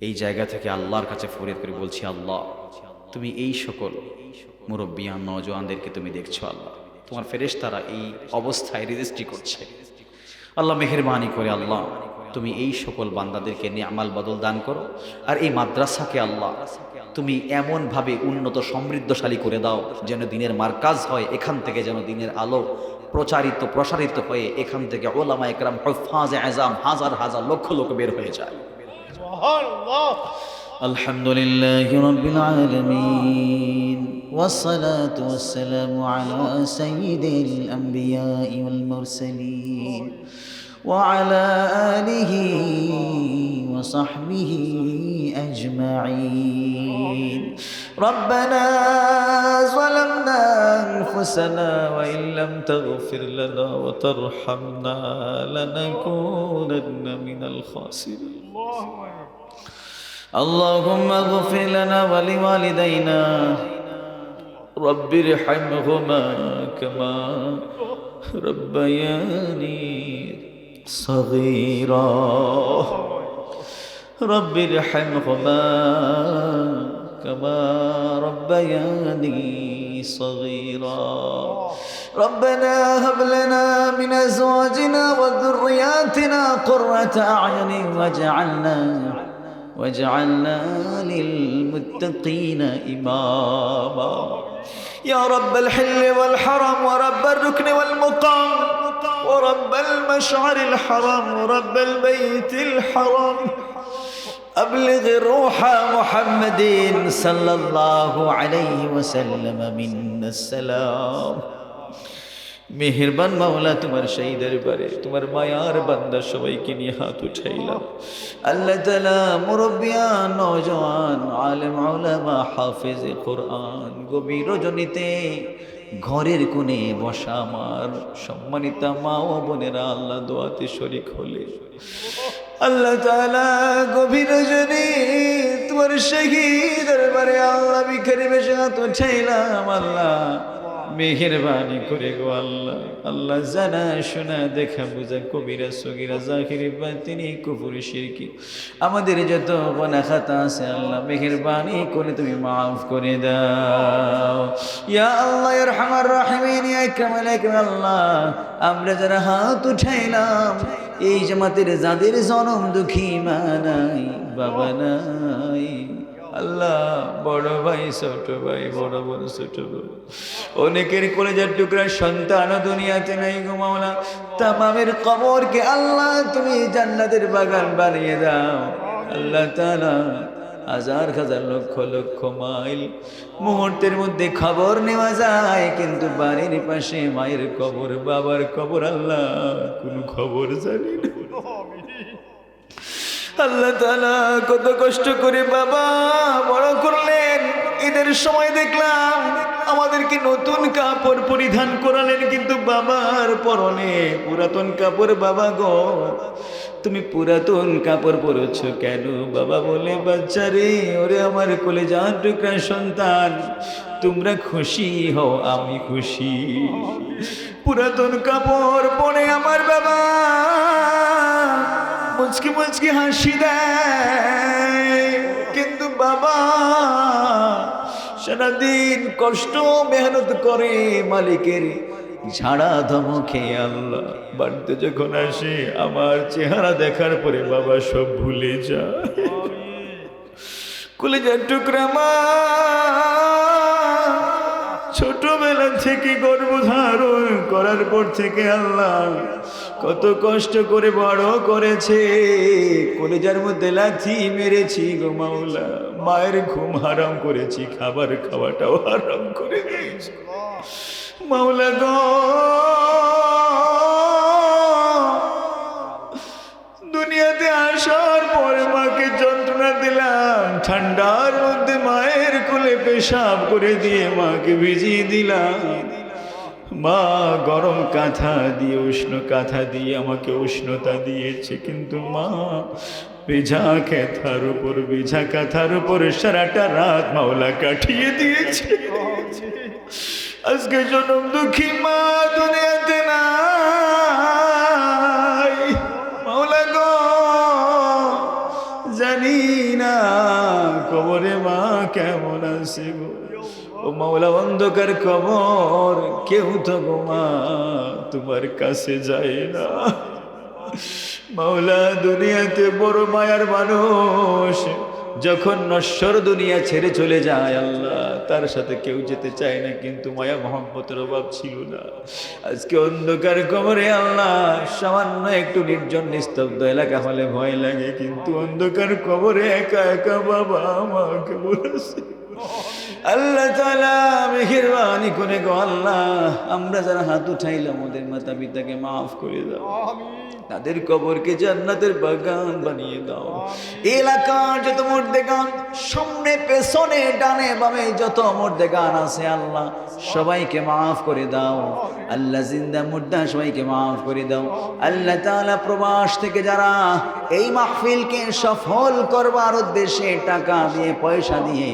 এই জায়গা থেকে আল্লাহর কাছে ফরিয়াদ করে বলছি, আল্লাহ, তুমি এই সকল মুরব্বিয়ান নজওয়ানদেরকে তুমি দেখছ, আল্লাহ। তোমার ফেরেশতারা এই অবস্থায় রেজিস্ট্রি করছে। আল্লাহ মেহেরবানি করে, আল্লাহ, তুমি এই সকল বান্দাদেরকে নিয়ামাল বদল দান করো। আর এই মাদ্রাসাকে, আল্লাহ, তুমি এমনভাবে উন্নত সমৃদ্ধশালী করে দাও যেন দিনের মার্কাজ হয়, এখান থেকে যেন দিনের আলো প্রচারিত, প্রসারিত হয়ে এখান থেকে ওলামা একরাম হাজার হাজার লক্ষ লোক বের হয়ে যায়। الحمد لله رب العالمين والصلاة والسلام على سيد الأنبياء والمرسلين وعلى آله وصحبه أجمعين. ربنا ظلمنا أنفسنا وإن لم تغفر لنا وترحمنا لنكونن من الخاسرين. اللهم اغفر لنا ولوالدينا رب ارحمهما كما ربياني صغيرا رب ارحمهما كما ربياني صغيرا. ربنا هب لنا من أزواجنا وذرياتنا قرة أعين واجعلنا واجعلنا للمتقين إماما. يا رب الحل والحرم ورب الركن والمقام ورب المشعر الحرام ورب البيت الحرام. أبلغ روح محمد صلى الله عليه وسلم منا السلام মেহেরবান মাওলা তোমার সেই দরবারে তোমার মায়ার বান্দা সবাইকে নিয়ে হাত উঠাইলাম আল্লাহ তালা মুরব্বিয়া নজওয়ান আলেম আলামা হাফেজ কোরআন গভীর রজনীতে ঘরের কোণে বসা আমার সম্মানিতা মা ও বোনেরা আল্লাহ দোয়াতে শরিক হলে আল্লাহ তালা গভীর রজনী তোমার সেই দরবারে আল্লাহ বিখারি বেশি হাত উঠাইলাম আল্লাহ। মেহেরবানি করে গো আল্লাহ। আল্লাহ জানা শোনা দেখা বুঝা কবিরা সগিরা জাকিরি বা তিনি কুপুরি শিরকি। আমাদের যত গোনা খাতা আছে আল্লাহ মেহেরবানি করে তুমি মাফ করে দাও। ইয়া আল্লাহ ইকরামাল ইকরাম আল্লাহ, আমরা যারা হাত উঠাইলাম, এই জামাতের যাদের জনম দুঃখী মা নাই, বাবা নাই। আল্লাহ, বড় ভাই, ছোট ভাই, বড় বোন, ছোট বোন অনেকের কলেজার টুকরা সন্তান দুনিয়াতে নাই গো মাওলা। তামামের কবরকে আল্লাহ, তুমি জান্নাতের বাগান বানিয়ে দাও। আল্লাহ তাআলা হাজার হাজার লক্ষ লক্ষ মাইল মুহূর্তের মধ্যে খবর নেওয়া যায়, কিন্তু বাড়ির পাশে মায়ের কবর, বাবার কবর, আল্লাহ, কোনো খবর জানি না। আল্লাহ তালা কত কষ্ট করে বাবা বড় করলেন। ঈদের সময় দেখলাম আমাদেরকে নতুন কাপড় পরিধান করালেন কিন্তু বাবার পরনে পুরাতন কাপড়। বাবা গো, তুমি পুরাতন কাপড় পরেছ কেন? বাবা বলে বাচ্চারে ওরে আমার কোলে যান টুকরা সন্তান, তোমরা খুশি হও, আমি খুশি। পুরাতন কাপড় পরে আমার বাবা মুচকি মুচকি হাসি দেয়। কিন্তু বাবা, সারাদিন কষ্ট, মেহনত করে মালিকের ঝাড়া ধমকে আল্লাহ বাড়িতে যখন আসে, আমার চেহারা দেখার পরে বাবা সব ভুলে যায়। কলেজার টুকরা মা, ছোটবেলা থেকে গর্ভধারণ করার পর থেকে আল্লাহ কত কষ্ট করে বড় করেছে। কলেজার মধ্যে লাথি মেরেছি গো মাওলা। মায়ের ঘুম হারাম করেছি, খাবার খাওয়াটাও হারাম করে দিয়েছি মাওলা গো। দুনিয়াতে আসার পরে মাকে যন্ত্রণা দিলাম, ঠান্ডার মধ্যে মায়ের কোলে পেশাব করে দিয়ে মাকে ভিজিয়ে দিলাম। মা গরম কাঁথা দিয়ে, উষ্ণ কাঁথা দিয়ে আমাকে উষ্ণতা দিয়েছে। কিন্তু মা বেঝা খেথার উপর বেঝা কাঁথার উপর সারাটা রাত মাওলা কাটিয়ে দিয়েছে। আজকে জনম দুঃখী মা দুনিয়াতে নাই। মাওলা গো, জানি না কবরে মা কেমন আছে গো। ও মাওলা অন্ধকার কবর, কেউ তো গো মা তোমার কাছে যায় না। মাওলা দুনিয়াতে বড় মায়ার মানুষ, যখন নশ্বর দুনিয়া ছেড়ে চলে যায় আল্লাহ, তার সাথে কেউ যেতে চায় না, কিন্তু মায়া মোহাম্মতের অভাব ছিল না। আজকে অন্ধকার কবরে আল্লাহ, সামান্য একটু নির্জন নিস্তব্ধ এলাকা হলে ভয় লাগে, কিন্তু অন্ধকার কবরে একা একা বাবা আমাকে বলেছে। আল্লাহ তালা মেহেরবানি করে গো আল্লাহ আমরা যারা হাত উঠাইলাম ওদের মাতা পিতাকে মাফ করে দাও। তাদের কবরকে জান্নাতের বাগান বানিয়ে দাও। এলাকার যত মর্দে গান সামনে পেছনে ডানে বামে যত মর্দে গান আছে আল্লাহ সবাইকে মাফ করে দাও। আল্লাহ জিন্দা মুর্দা সবাইকে মাফ করে দাও। আল্লাহ তাআলা প্রবাস থেকে যারা এই মাহফিলকে সফল করবার উদ্দেশ্যে টাকা দিয়ে পয়সা দিয়ে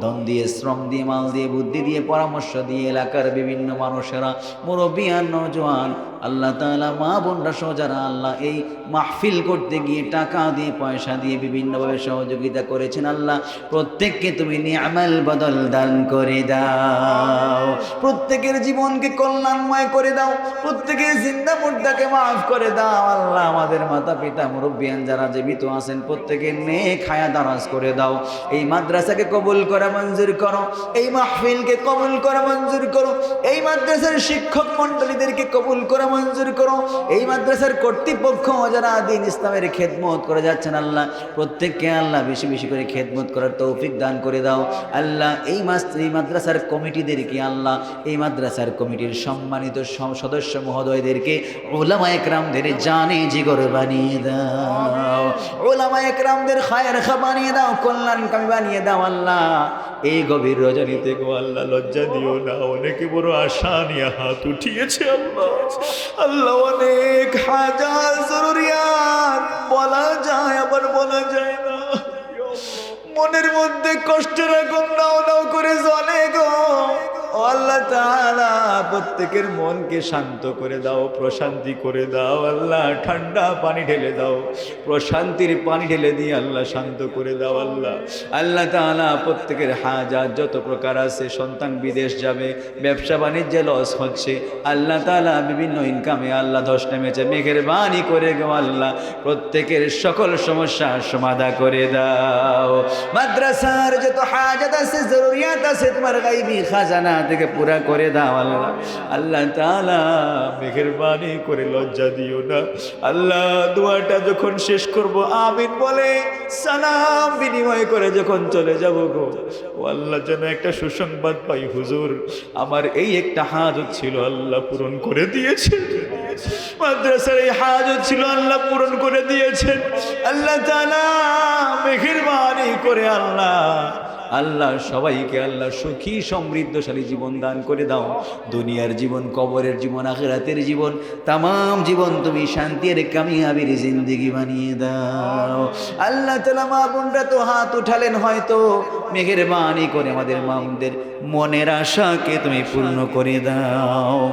ধন দিয়ে, শ্রম দিয়ে, মাল দিয়ে, বুদ্ধি দিয়ে, পরামর্শ দিয়ে এলাকার বিভিন্ন মানুষেরা মুরব্বিয়ান নজওয়ান আল্লাহ তাআলা মা বোনরা সহ যারা আল্লাহ এই মাহফিল করতে গিয়ে টাকা দিয়ে, পয়সা দিয়ে বিভিন্নভাবে সহযোগিতা করেছেন আল্লাহ, প্রত্যেককে তুমি নিয়ামাল বদল দান করে দাও। প্রত্যেকের জীবনকে কল্যাণময় করে দাও। প্রত্যেকের জিন্দা মুর্দাকে মাফ করে দাও। আল্লাহ আমাদের মাতা পিতা, মুরব্বিয়ান যারা জীবিত আছেন, প্রত্যেকের নেক খায়া দারাজ করে দাও। এই মাদ্রাসাকে কবুল করা মঞ্জুর করো। এই মাহফিলকে কবুল করা মঞ্জুর করো। এই মাদ্রাসার শিক্ষক মণ্ডলীদেরকে কবুল করা মঞ্জুর করো। এই মাদ্রাসার কর্তৃপক্ষ যারা দিন ইসলামের খেদমত করে যাচ্ছেন, আল্লাহ প্রত্যেককে আল্লাহ বেশি বেশি করে খেদমত করার তৌফিক দান করে দাও। আল্লাহ এই এই মাদ্রাসার কমিটিদেরকে আল্লাহ, এই মাদ্রাসার কমিটির সম্মানিত সম- সদস্য মহোদয়দেরকে ওলামা একরামদের জানে জিগর বানিয়ে দাও। ওলামা একরামদের খায়ের খা বানিয়ে দাও কল্যাণকামী বানিয়ে দাও, আল্লাহ। এই গভীর রজনীতে গো আল্লাহ লজ্জা দিও না, অনেকে বড় আশা নিয়ে হাত উঠিয়েছে আল্লাহ। আল্লাহ অনেক হাজার জরুরিয়াত, বলা যায়, আবার বলা যায় না। মনের মধ্যে কষ্টের আগুন নাও নাও করে জ্বলে গো। প্রত্যেকের মনকে শান্ত করে দাও, প্রশান্তি করে দাও, আল্লাহ ঠান্ডা পানি ঢেলে দাও, প্রশান্তির পানি ঢেলে দিয়ে আল্লাহ শান্ত করে দাও, আল্লাহ। আল্লাহ তাআলা প্রত্যেকের হাজার যত প্রকার আছে, সন্তান বিদেশ যাবে, ব্যবসা বাণিজ্যে লস হচ্ছে, আল্লাহ তাআলা বিভিন্ন ইনকামে আল্লাহ ধস নেমেছে মেঘের বাণী করে গো আল্লাহ, প্রত্যেকের সকল সমস্যার সমাধা করে দাও। মাদ্রাসার যত হাজাত আছে, জরুরিয়াত আছে, তোমার গাইবি খাজানা থেকে পুরা করে দাও আল্লাহ। আল্লাহ তাআলা মেঘের বাণী করে লজ্জা দিও না। আল্লাহ দোয়াটা যখন শেষ করব, আমিন বলে সালাম বিনিময় করে যখন চলে যাব গো। ও আল্লাহ যেন একটা সুসংবাদ পাই হুজুর। আমার এই একটা হাজত ছিল আল্লাহ পূরণ করে দিয়েছে মাদ্রাসার এই হাজত ছিল আল্লাহ পূরণ করে দিয়েছেন। আল্লাহ তাআলা মেহেরবানি করে আল্লাহ আল্লাহ সবাইকে আল্লাহ সুখী, সমৃদ্ধশালী জীবন দান করে দাও। দুনিয়ার জীবন, কবরের জীবন, আখেরাতের জীবন তাম জীবন তুমি শান্তির, কামিয়াবির জিন্দিগি বানিয়ে দাও। আল্লাহ তালা মা বোনরা তো হাত উঠালেন হয়তো মেঘের বাণী করে আমাদের মামদের মনের আশাকে তুমি পূর্ণ করে দাও।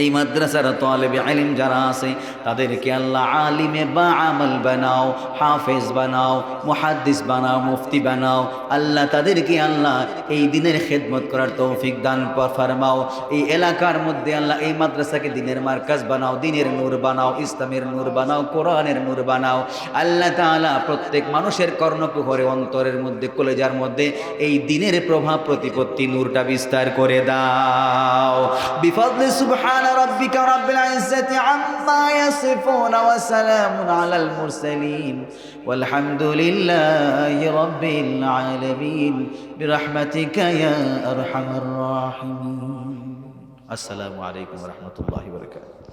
এই মাদ্রাসার তোয়ালেবে আলিম যারা আছে, তাদেরকে আল্লাহ আলিমে বা আমল বানাও, হাফেজ বানাও, মুহাদ্দিস বানাও, মুফতি বানাও। আল্লাহ তাদেরকে আল্লাহ এই দিনের খেদমত করার তৌফিক দান ফরমাও। এই এলাকার মধ্যে আল্লাহ এই মাদ্রাসাকে দিনের মার্কাজ বানাও, দিনের নূর বানাও, ইসলামের নূর বানাও, কোরআনের নূর বানাও। আল্লাহ তাআলা প্রত্যেক মানুষের কর্ণকুহরে অন্তরের মধ্যে, কলেজার মধ্যে এই দিনের প্রভাব প্রতিপত্তি নূরটা বিস্তার করে দাও। বিফضل سبحان ربك رب العزة عما يصفون وسلام على المرسلين والحمد لله رب العالمين برحمتك يا أرحم الراحمين. السلام عليكم ورحمة الله وبركاته.